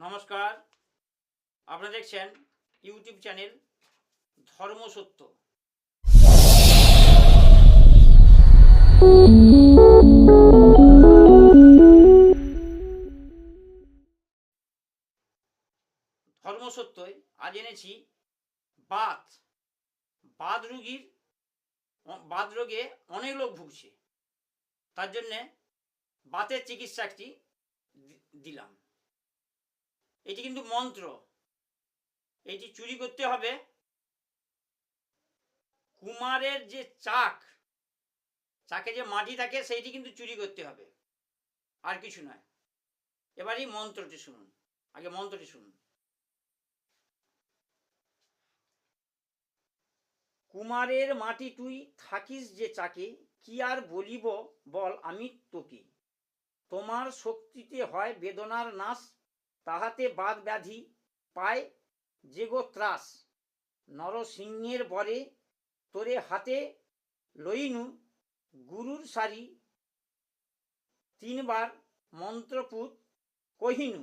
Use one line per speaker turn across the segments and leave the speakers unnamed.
নমস্কার। আপনারা দেখছেন ইউটিউব চ্যানেল ধর্মসত্য ধর্মসত্যই আজ এনেছি বাত। বাত রুগীর, বাত রোগে অনেক লোক ভুগছে। তার জন্যে বাতের চিকিৎসা একটি দিলাম। এটি কিন্তু মন্ত্র। এটি চুরি করতে হবে। কুমারের যে চাক, চাকে যে মাটি থাকে, সেইটি কিন্তু চুরি করতে হবে। আর কিছু নয়। এবার এই মন্ত্রটি শুনুন। আগে মন্ত্রটি শুনুন। কুমারের মাটি তুই থাকিস যে চাকে, কি আর বলিব বল আমি তোকে। তোমার শক্তিতে হয় বেদনার নাশ তাহাতে বাদ ব্যাধি পায় যে গো ত্রাস। নরসিংহের বরে তোরে হাতে লইনু গুরুর সারি। তিনবার মন্ত্রপুত কহিনু,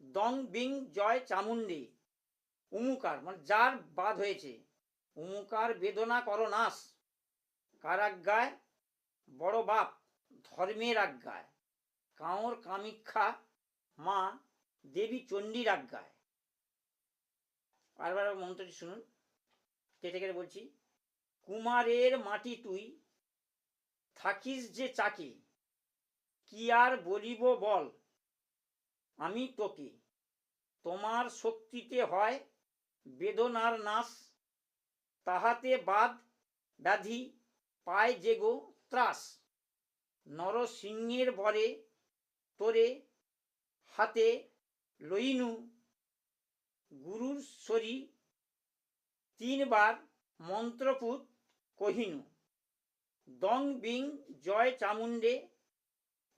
দং বিং জয় চামুণ্ডে। উমুকার মানে যার বাদ হয়েছে, উমুকার বেদনা করো নাশ। কারাজ্ঞায় বড় বাপ, ধর্মের আজ্ঞায়। কাঁওর কামিক্ষা মা দেবী চণ্ডীর আজ্ঞায়। বারবার মন্ত্রটি শুনুন। কেটে কেটে বলছি, কুমারের মাটি তুই, থাকিস যে চাকে, কি আর বলিব বল, আমি তোকে। তোমার শক্তিতে হয় বেদনার নাশ, তাহাতে বাদ ব্যাধি পায় যে গো ত্রাস। নরসিংহের বরে তোরে হাতে লইনু গুরুর সরি তিনবার মন্ত্রপুত কহিনু, দং বিং জয় চামুণ্ডে,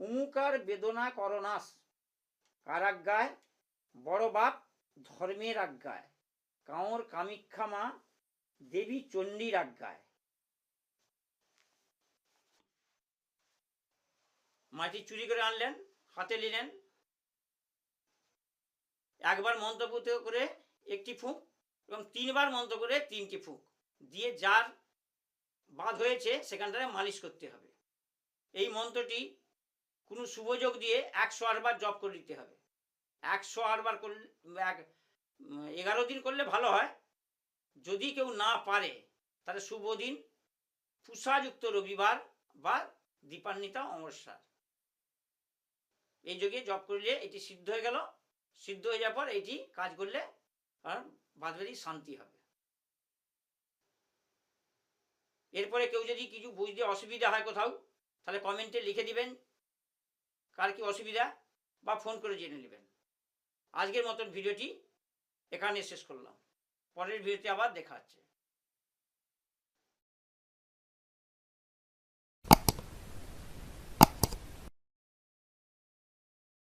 উমুকার বেদনা করনাশ কারাজ্ঞায় বড় বাপ ধর্মের আজ্ঞায়, কাঁওর কামিক্ষা মা দেবী চণ্ডীর আজ্ঞায়। মাটি চুরি করে আনলেন, হাতে নিলেন একবার মন্ত্রপুত করে একটি ফুঁক এবং তিনবার মন্ত্র করে তিনটি ফুঁক দিয়ে যার বাদ হয়েছে সেখানটায় মালিশ করতে হবে। এই মন্ত্রটি কোনো শুভযোগ দিয়ে একশো আটবার জপ করে দিতে হবে। একশো আটবার করলে, এক, এগারো দিন করলে ভালো হয়। যদি কেউ না পারে, তাহলে শুভ দিন, পুষাযুক্ত রবিবার বা দীপান্বিতা অমরসার এই যোগে জপ করলে এটি সিদ্ধ হয়ে গেল। সিদ্ধ হয়ে যাওয়ার পর এটি কাজ করলে আর বাদবাদি শান্তি হবে। এরপরে কেউ যদি কিছু বুঝতে অসুবিধা হয় কোথাও, তাহলে কমেন্টে লিখে দিবেন, কার কি অসুবিধা বা ফোন করে জেনে নেবেন। আজকের মতন ভিডিওটি এখানে শেষ করলাম। পরের ভিডিওতে আবার দেখা হচ্ছে।